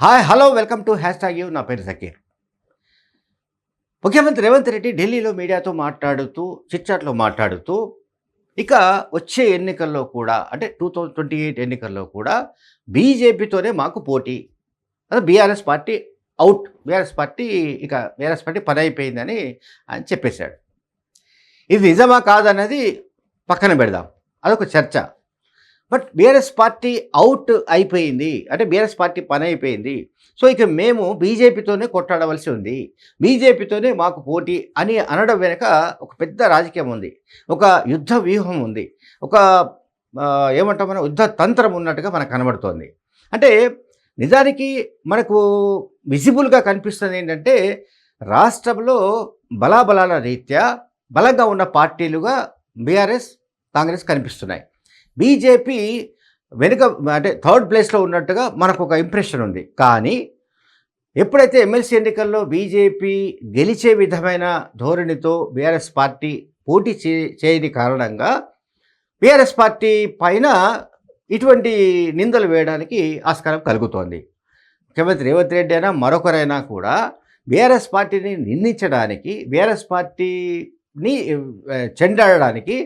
Hi hello welcome to hashtag you నా పేరు సకీర్ ముఖ్యమంత్రి రేవంత్ రెడ్డి ఢిల్లీలో మీడియాతో మాట్లాడుతూ చిట్చాట్లో మాట్లాడుతూ ఇక వచ్చే ఎన్నికల్లో కూడా అంటే టూ థౌజండ్ ట్వంటీ ఎయిట్ ఎన్నికల్లో కూడా బీజేపీతోనే మాకు పోటీ. అదే BRS party out BRS party ఇక బీఆర్ఎస్ పార్టీ పని అయిపోయిందని ఆయన చెప్పేశాడు. ఇది నిజమా కాదన్నది పక్కన పెడదాం. అదొక చర్చ. బట్ బీఆర్ఎస్ పార్టీ అవుట్ అయిపోయింది. అంటే బీఆర్ఎస్ పార్టీ పని అయిపోయింది. సో ఇక మేము బీజేపీతోనే కొట్లాడవలసి ఉంది. బీజేపీతోనే మాకు పోటీ అని అనడం వెనుక ఒక పెద్ద రాజకీయం ఉంది. ఒక యుద్ధ వ్యూహం ఉంది. ఒక ఏమంటాం మనం యుద్ధ తంత్రం ఉన్నట్టుగా మనకు కనబడుతోంది. అంటే నిజానికి మనకు విజిబుల్గా కనిపిస్తుంది ఏంటంటే రాష్ట్రంలో బలాబలాల రీత్యా బలంగా ఉన్న పార్టీలుగా బీఆర్ఎస్ కాంగ్రెస్ కనిపిస్తున్నాయి. బీజేపీ వెనుక అంటే థర్డ్ ప్లేస్లో ఉన్నట్టుగా మనకు ఒక ఇంప్రెషన్ ఉంది. కానీ ఎప్పుడైతే ఎమ్మెల్సీ ఎన్నికల్లో బీజేపీ గెలిచే విధమైన ధోరణితో బీఆర్ఎస్ పార్టీ పోటీ చే చేయని కారణంగా బీఆర్ఎస్ పార్టీ పైన ఇటువంటి నిందలు వేయడానికి ఆస్కారం కలుగుతోంది. ముఖ్యమంత్రి రేవంత్ రెడ్డి అయినా మరొకరైనా కూడా బీఆర్ఎస్ పార్టీని నిందించడానికి బీఆర్ఎస్ పార్టీని చెండాడడానికి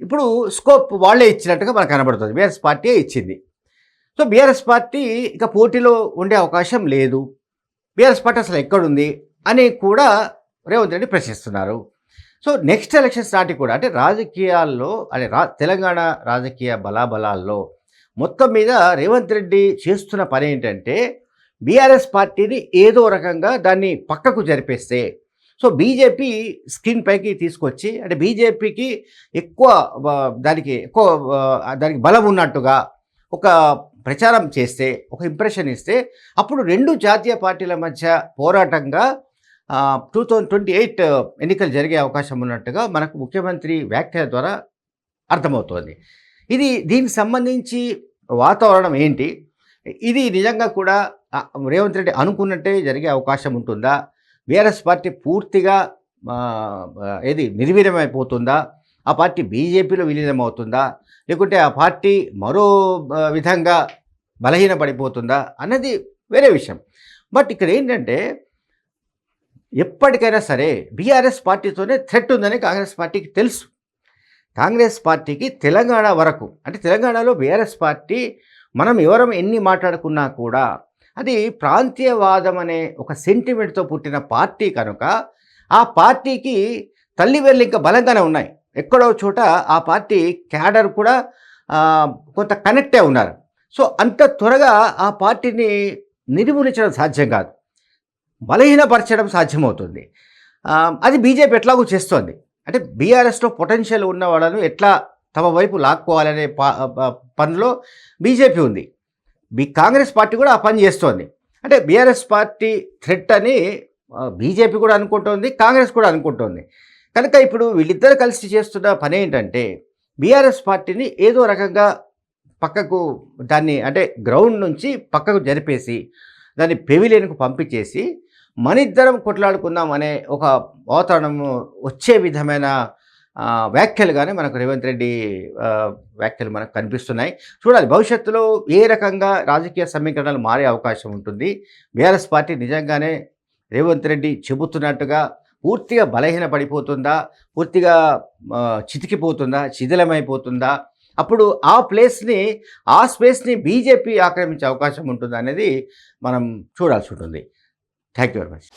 ఇప్పుడు స్కోప్ వాళ్ళే ఇచ్చినట్టుగా మనకు కనబడుతుంది. బీఆర్ఎస్ పార్టీ ఇచ్చింది. సో బీఆర్ఎస్ పార్టీ ఇక పోటీలో ఉండే అవకాశం లేదు. బీఆర్ఎస్ పార్టీ అసలు ఎక్కడుంది అని కూడా రేవంత్ రెడ్డి ప్రశ్నిస్తున్నారు. సో నెక్స్ట్ ఎలక్షన్స్ నాటి కూడా అంటే రాజకీయాల్లో అంటే రా తెలంగాణ రాజకీయ బలాబలాల్లో మొత్తం మీద రేవంత్ రెడ్డి చేస్తున్న పని ఏంటంటే బీఆర్ఎస్ పార్టీని ఏదో రకంగా దాన్ని పక్కకు జరిపేస్తే సో బీజేపీ స్క్రీన్ పైకి తీసుకొచ్చి అంటే బీజేపీకి ఎక్కువ దానికి ఎక్కువ దానికి బలం ఉన్నట్టుగా ఒక ప్రచారం చేస్తే ఒక ఇంప్రెషన్ ఇస్తే అప్పుడు రెండు జాతీయ పార్టీల మధ్య పోరాటంగా టూ థౌజండ్ ట్వంటీ ఎయిట్ ఎన్నికలు జరిగే అవకాశం ఉన్నట్టుగా మనకు ముఖ్యమంత్రి వ్యాఖ్యల ద్వారా అర్థమవుతోంది. ఇది దీనికి సంబంధించి వాతావరణం ఏంటి? ఇది నిజంగా కూడా రేవంత్ రెడ్డి అనుకున్నట్టే జరిగే అవకాశం ఉంటుందా? బీఆర్ఎస్ పార్టీ పూర్తిగా ఏది నిర్వీర్యమైపోతుందా? ఆ పార్టీ బీజేపీలో విలీనం అవుతుందా లేకుంటే ఆ పార్టీ మరో విధంగా బలహీనపడిపోతుందా? అన్నది వేరే విషయం. బట్ ఇక్కడ ఏంటంటే ఎప్పటికైనా సరే బీఆర్ఎస్ పార్టీతోనే థ్రెట్ ఉందని కాంగ్రెస్ పార్టీకి తెలుసు. కాంగ్రెస్ పార్టీకి తెలంగాణ వరకు అంటే తెలంగాణలో బీఆర్ఎస్ పార్టీ మనం ఎవరం ఎన్ని మాట్లాడుకున్నా కూడా అది ప్రాంతీయవాదం అనే ఒక సెంటిమెంట్తో పుట్టిన పార్టీ కనుక ఆ పార్టీకి తల్లి వెళ్ళి ఇంకా బలంగానే ఉన్నాయి. ఎక్కడో చోట ఆ పార్టీ క్యాడర్ కూడా కొంత కనెక్టే ఉన్నారు. సో అంత త్వరగా ఆ పార్టీని నిర్మూలించడం సాధ్యం కాదు. బలహీనపరచడం సాధ్యమవుతుంది. అది బీజేపీ ఎట్లాగూ చేస్తోంది. అంటే బీఆర్ఎస్లో పొటెన్షియల్ ఉన్న వాళ్ళను ఎట్లా తమ వైపు లాక్కోవాలనే పా ప- పనిలో బీజేపీ ఉంది. బీ కాంగ్రెస్ పార్టీ కూడా ఆ పని చేస్తోంది. అంటే బీఆర్ఎస్ పార్టీ థ్రెట్ అని బీజేపీ కూడా అనుకుంటోంది కాంగ్రెస్ కూడా అనుకుంటోంది. కనుక ఇప్పుడు వీళ్ళిద్దరు కలిసి చేస్తున్న పని ఏంటంటే బీఆర్ఎస్ పార్టీని ఏదో రకంగా పక్కకు దాన్ని అంటే గ్రౌండ్ నుంచి పక్కకు జరిపేసి దాన్ని పెవిలియన్కు పంపించేసి మనిద్దరం కొట్లాడుకుందాం అనే ఒక వాతావరణం వచ్చే విధమైన వ్యాఖ్యలుగానే మనకు రేవంత్ రెడ్డి వ్యాఖ్యలు మనకు కనిపిస్తున్నాయి. చూడాలి భవిష్యత్తులో ఏ రకంగా రాజకీయ సమీకరణలు మారే అవకాశం ఉంటుంది? బీఆర్ఎస్ పార్టీ నిజంగానే రేవంత్ రెడ్డి చెబుతున్నట్టుగా పూర్తిగా బలహీన పడిపోతుందా పూర్తిగా చితికిపోతుందా? శిథిలమైపోతుందా? అప్పుడు ఆ ప్లేస్ని ఆ స్పేస్ని బీజేపీ ఆక్రమించే అవకాశం ఉంటుందా అనేది మనం చూడాల్సి ఉంటుంది. Thank you very much.